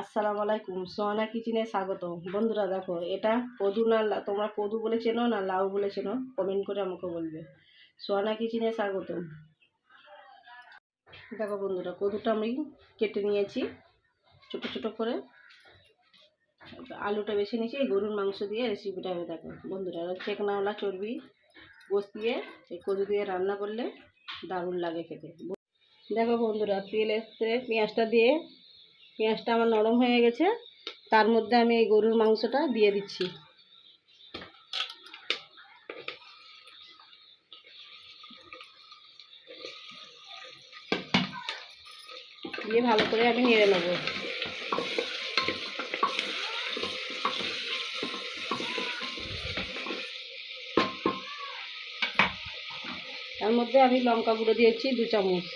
আসসালামু আলাইকুম সোহানা কিচেনে স্বাগত বন্ধুরা দেখো, এটা কদু না তোমরা কদু বলে চেনো না লাউ বলে চেনো? কমেন্ট করে আমাকে বলবে। সোহানা কিচেনে স্বাগত দেখো বন্ধুরা কদুটা আমি কেটে নিয়েছি, ছোটো ছোটো করে। আলুটা বেছে নিয়েছি, এই গরুর মাংস দিয়ে রেসিপিটা আমি দেখো। বন্ধুরা, এবার চেকনাওয়ালা চর্বি গোস দিয়ে, এই কদু দিয়ে রান্না করলে দারুণ লাগে খেতে। দেখো বন্ধুরা তেল এসছে পেঁয়াজটা দিয়ে পেঁয়াজটা আমার নরম হয়ে গেছে, তার মধ্যে আমি এই গরুর মাংসটা দিয়ে দিচ্ছি। দিয়ে ভালো করে আমি নেড়ে নেব। তার মধ্যে আমি লঙ্কা গুঁড়ো দিয়েছি দু চামচ।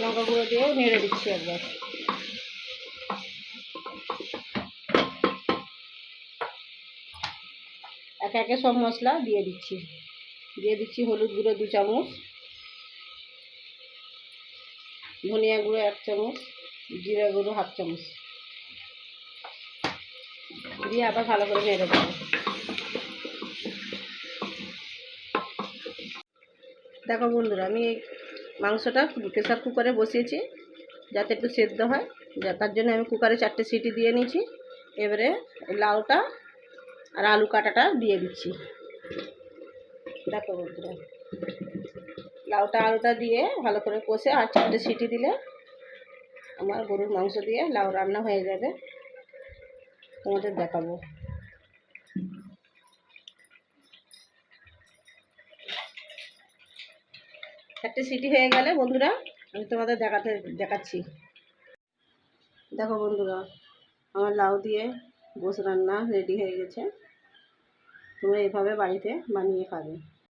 লঙ্কা গুঁড়ো দিয়েও নেড়ে দিচ্ছি একবার। একে একে সব মশলা দিয়ে দিচ্ছি। দিয়ে দিচ্ছি হলুদ গুঁড়ো দু চামচ, ধনিয়া গুঁড়ো এক চামচ, জিরা গুঁড়ো হাফ চামচ। দিয়ে আবার ভালো করে নেড়ে দেবো। দেখো বন্ধুরা, আমি মাংসটা প্রেসার কুকারে বসিয়েছি যাতে একটু সেদ্ধ হয়। তার জন্য আমি কুকারে চারটে সিটি দিয়ে নিয়েছি। এবারে লাউটা আর আলু কাটাটা দিয়ে দিচ্ছি। দেখো বন্ধুরা, লাউটা আলুটা দিয়ে ভালো করে কষে আর চারটে সিটি দিলে আমার গরুর মাংস দিয়ে লাউ রান্না হয়ে যাবে। তোমাদের দেখাবো। চারটে সিটি হয়ে গেলে বন্ধুরা, আমি তোমাদের দেখাতে, দেখাচ্ছি। দেখো বন্ধুরা, আমার লাউ দিয়ে গোস রান্না রেডি হয়ে গেছে। তোমরা এভাবে বাড়িতে বানিয়ে খাবে।